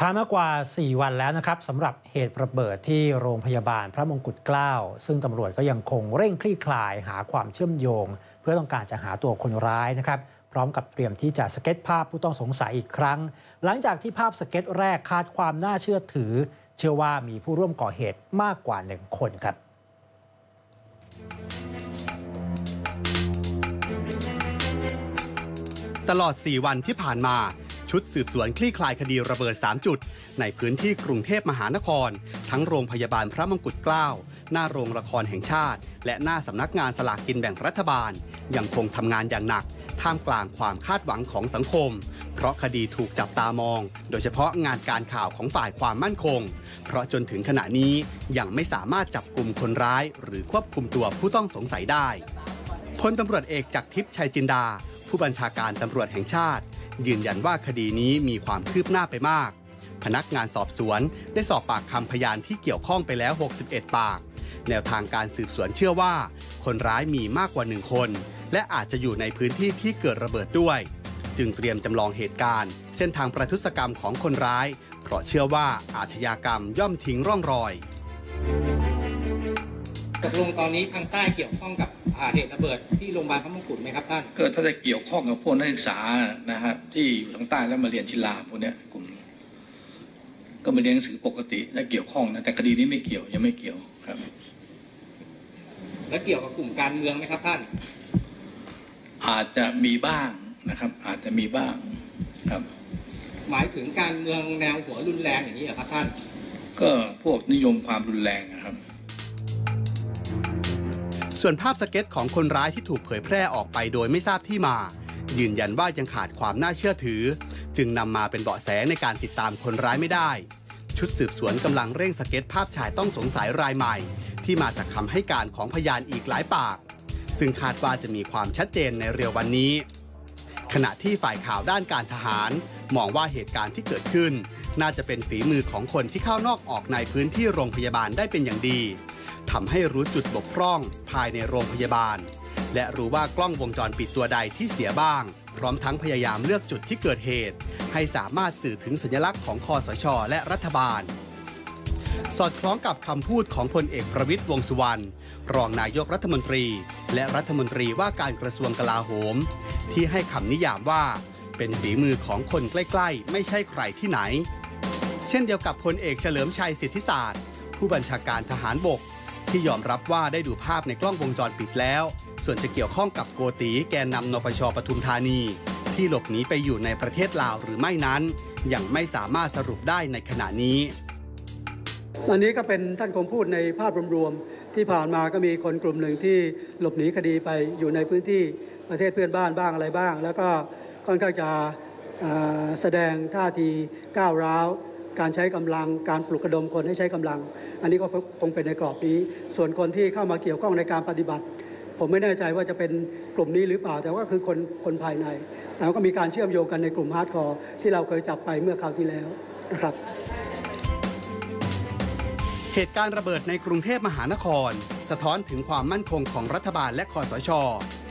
ผ่านมากว่า 4 วันแล้วนะครับสำหรับเหตุระเบิดที่โรงพยาบาลพระมงกุฎเกล้า ซึ่งตำรวจก็ยังคงเร่งคลี่คลายหาความเชื่อมโยง เพื่อต้องการจะหาตัวคนร้ายนะครับ พร้อมกับเตรียมที่จะสเก็ตภาพผู้ต้องสงสัยอีกครั้ง หลังจากที่ภาพสเก็ตแรกขาดความน่าเชื่อถือ เชื่อว่ามีผู้ร่วมก่อเหตุมากกว่าหนึ่งคนครับตลอด 4 วันที่ผ่านมา ชุดสืบสวนคลี่คลายคดีระเบิด 3 จุด ในพื้นที่กรุงเทพมหานคร ทั้งโรงพยาบาลพระมงกุฎเกล้า หน้าโรงละครแห่งชาติ และหน้าสำนักงานสลากกินแบ่งรัฐบาล ยังคงทำงานอย่างหนัก ท่ามกลางความคาดหวังของสังคม เพราะคดีถูกจับตามอง โดยเฉพาะงานการข่าวของฝ่ายความมั่นคง เพราะจนถึงขณะนี้ยังไม่สามารถจับกลุ่มคนร้าย หรือควบคุมตัวผู้ต้องสงสัยได้พลตำรวจเอกจากทิพย์ชัยจินดา ผู้บัญชาการตำรวจแห่งชาติ ยืนยันว่าคดีนี้มีความคืบหน้าไปมาก พนักงานสอบสวนได้สอบปากคำพยานที่เกี่ยวข้องไปแล้ว 61 ปาก แนวทางการสืบสวนเชื่อว่า คนร้ายมีมากกว่าหนึ่งคน และอาจจะอยู่ในพื้นที่ที่เกิดระเบิดด้วย จึงเตรียมจำลองเหตุการณ์ เส้นทางประทุษกรรมของคนร้าย เพราะเชื่อว่าอาชญากรรมย่อมทิ้งร่องรอย ตกลงตอนนี้ทางใต้เกี่ยวข้องกับอ่าเหตุระเบิดที่โรงพยาบาลพระมงกุฎไหมครับท่านก็ถ้าจะเกี่ยวข้องกับพวกนักศึกษานะฮะที่อยู่ทางใต้แล้วมาเรียนที่ลาวพวกเนี้ยกลุ่มนี้ก็มาเรียนหนังสือปกติและเกี่ยวข้องนะแต่คดีนี้ไม่เกี่ยวยังไม่เกี่ยวครับ และเกี่ยวกับกลุ่มการเมืองไหมครับท่าน อาจจะมีบ้างนะครับ อาจจะมีบ้างครับ หมายถึงการเมืองแนวหัวรุนแรงอย่างนี้เหรอครับท่าน ก็พวกนิยมความรุนแรงนะครับ ส่วนภาพสเก็ตของคนร้ายที่ถูกเผยแพร่ออกไปโดยไม่ทราบที่มา ยืนยันว่ายังขาดความน่าเชื่อถือ จึงนำมาเป็นเบาะแสในการติดตามคนร้ายไม่ได้ ชุดสืบสวนกำลังเร่งสเก็ตภาพชายต้องสงสัยรายใหม่ ที่มาจากคำให้การของพยานอีกหลายปาก ซึ่งคาดว่าจะมีความชัดเจนในเร็ววันนี้ ขณะที่ฝ่ายข่าวด้านการทหาร มองว่าเหตุการณ์ที่เกิดขึ้น น่าจะเป็นฝีมือของคนที่เข้านอกออกในพื้นที่โรงพยาบาลได้เป็นอย่างดี ทำให้รู้จุดบกพร่องภายในโรงพยาบาล และรู้ว่ากล้องวงจรปิดตัวใดที่เสียบ้าง พร้อมทั้งพยายามเลือกจุดที่เกิดเหตุ ให้สามารถสื่อถึงสัญลักษณ์ของคอสช และรัฐบาล สอดคล้องกับคำพูดของพลเอกประวิตยวงษ์สุวรรณรองนายกรัฐมนตรี และรัฐมนตรีว่าการกระทรวงกลาโหม ที่ให้คำนิยามว่า เป็นฝีมือของคนใกล้ๆ ไม่ใช่ใครที่ไหน เช่นเดียวกับพลเอกเฉลิมชัยสิทธิศาสตร์ผู้บัญชาการทหารบก ที่ยอมรับว่าได้ดูภาพในกล้องวงจรปิดแล้ว ส่วนจะเกี่ยวข้องกับโกตีแกนนำนปชปทุมธานี ที่หลบหนีไปอยู่ในประเทศลาวหรือไม่นั้น ยังไม่สามารถสรุปได้ในขณะนี้ อันนี้ก็เป็นท่านคงพูดในภาพรวมๆที่ผ่านมาก็มีคนกลุ่มหนึ่งที่หลบหนีคดีไปอยู่ในพื้นที่ประเทศเพื่อนบ้านบ้างอะไรบ้าง แล้วก็ค่อนข้างจะแสดงท่าทีก้าวร้าว การใช้กำลังการปลุกระดมคนให้ใช้กำลัง อันนี้ก็คงเป็นในกรอบนี้ ส่วนคนที่เข้ามาเกี่ยวข้องในการปฏิบัติ ผมไม่แน่ใจว่าจะเป็นกลุ่มนี้หรือเปล่า แต่ว่าคือคนคนภายในแล้วก็มีการเชื่อมโยงกันในกลุ่มฮาร์ดคอร์ที่เราเคยจับไปเมื่อคราวที่แล้วนะครับ เหตุการณ์ระเบิดในกรุงเทพมหานคร สะท้อนถึงความมั่นคงของรัฐบาลและคอสช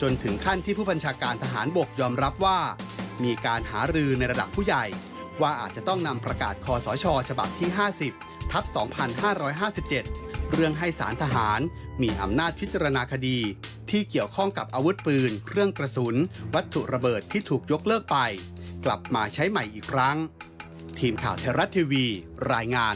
จนถึงขั้นที่ผู้บัญชาการทหารบกยอมรับว่า มีการหารือในระดับผู้ใหญ่ ว่าอาจจะต้องนำประกาศคอสช ฉบับที่ 50 ทับ 2557 เรื่องให้สารทหาร มีอำนาจพิจารณาคดี ที่เกี่ยวข้องกับอาวุธปืน เครื่องกระสุน วัตถุระเบิดที่ถูกยกเลิกไป กลับมาใช้ใหม่อีกครั้ง ทีมข่าวเทรารัตทีวี รายงาน